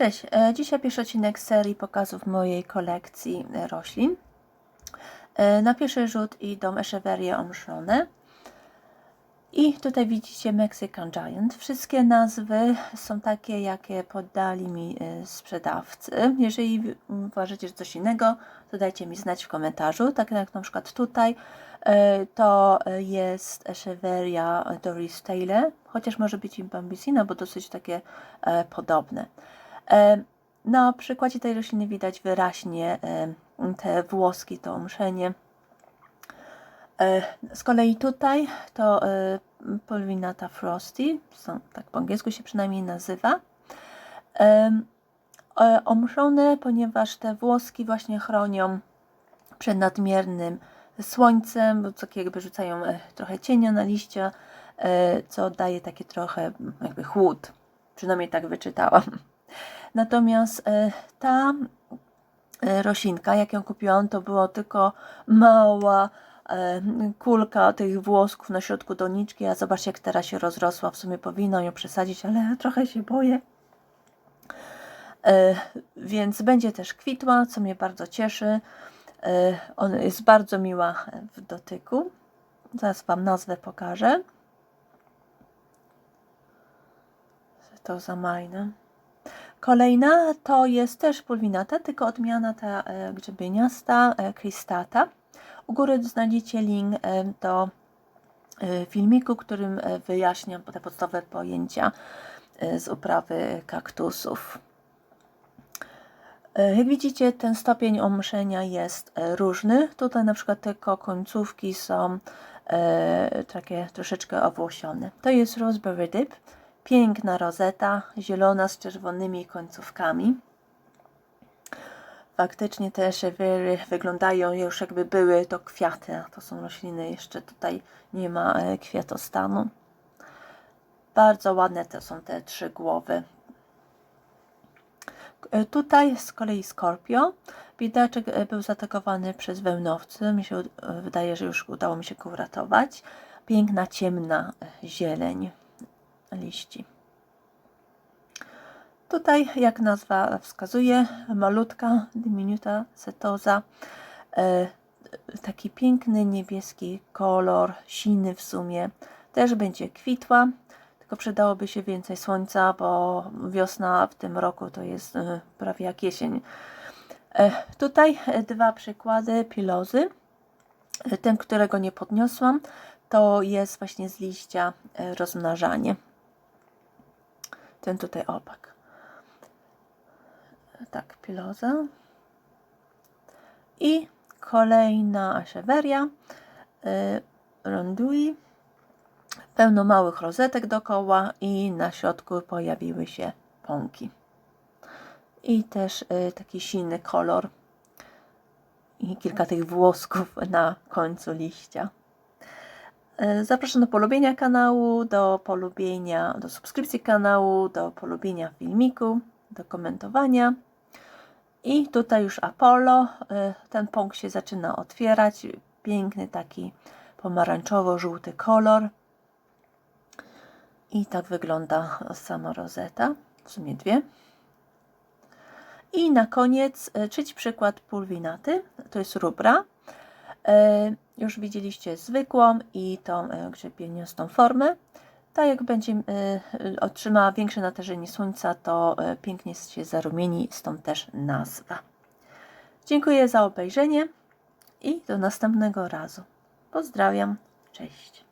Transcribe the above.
Cześć, e, dzisiaj pierwszy odcinek serii pokazów mojej kolekcji e, roślin. E, Na pierwszy rzut idą Echeveria omszone. I tutaj widzicie Mexican Giant. Wszystkie nazwy są takie, jakie podali mi sprzedawcy. Jeżeli uważacie, że coś innego, to dajcie mi znać w komentarzu. Tak jak na przykład tutaj, to jest Echeveria Doris Taylor, chociaż może być i Bambusina, bo dosyć takie podobne. E, Na przykładzie tej rośliny widać wyraźnie e, te włoski, to omszenie. E, Z kolei tutaj to Polvinata Frosty, tak po angielsku się przynajmniej nazywa. Omszone, ponieważ te włoski właśnie chronią przed nadmiernym słońcem, bo takie jakby rzucają trochę cienia na liścia, co daje taki trochę jakby chłód. Przynajmniej tak wyczytałam. Natomiast e, ta e, roślinka, jak ją kupiłam, to było tylko mała e, kulka tych włosków na środku doniczki, a zobaczcie jak teraz się rozrosła. W sumie powinno ją przesadzić, ale trochę się boję. Więc będzie też kwitła, co mnie bardzo cieszy. Ona jest bardzo miła w dotyku. Zaraz Wam nazwę pokażę. To za majne. Kolejna to jest też pulwinata, tylko odmiana ta e, grzebieniasta, e, krystata. U góry znajdziecie link e, do filmiku, którym wyjaśniam te podstawowe pojęcia z uprawy kaktusów. Jak widzicie, ten stopień omszenia jest różny. Tutaj na przykład tylko końcówki są takie troszeczkę owłosione. To jest Raspberry Dip. Piękna rozeta, zielona z czerwonymi końcówkami. Faktycznie te szewery wyglądają już jakby były to kwiaty, to są rośliny, jeszcze tutaj nie ma e, kwiatostanu. Bardzo ładne to są te trzy głowy. E, Tutaj z kolei Skorpio. Biedaczek e, był zaatakowany przez wełnowcy. Mi się wydaje, że już udało mi się go uratować. Piękna, ciemna zieleń liści. Tutaj, jak nazwa wskazuje, malutka diminuta setoza. E, taki piękny niebieski kolor, siny w sumie. Też będzie kwitła, tylko przydałoby się więcej słońca, bo wiosna w tym roku to jest e, prawie jak jesień. E, tutaj dwa przykłady pilozy. Ten, którego nie podniosłam, to jest właśnie z liścia rozmnażanie. Ten tutaj opak. Tak, piloza. I kolejna aszeweria. Y, rondui. Pełno małych rozetek dookoła i na środku pojawiły się pąki. I też y, taki silny kolor. I kilka tych włosków na końcu liścia. E, Zapraszam do polubienia kanału, do polubienia, do subskrypcji kanału, do polubienia filmiku, do komentowania. I tutaj już Apollo, e, ten pąk się zaczyna otwierać, piękny taki pomarańczowo-żółty kolor. I tak wygląda sama rozeta, w sumie dwie. I na koniec e, trzeci przykład pulwinaty, to jest rubra. Już widzieliście zwykłą i tą e, grzebieniastą formę. Ta jak będzie e, otrzymała większe natężenie słońca, to e, pięknie się zarumieni, stąd też nazwa. Dziękuję za obejrzenie i do następnego razu. Pozdrawiam, cześć.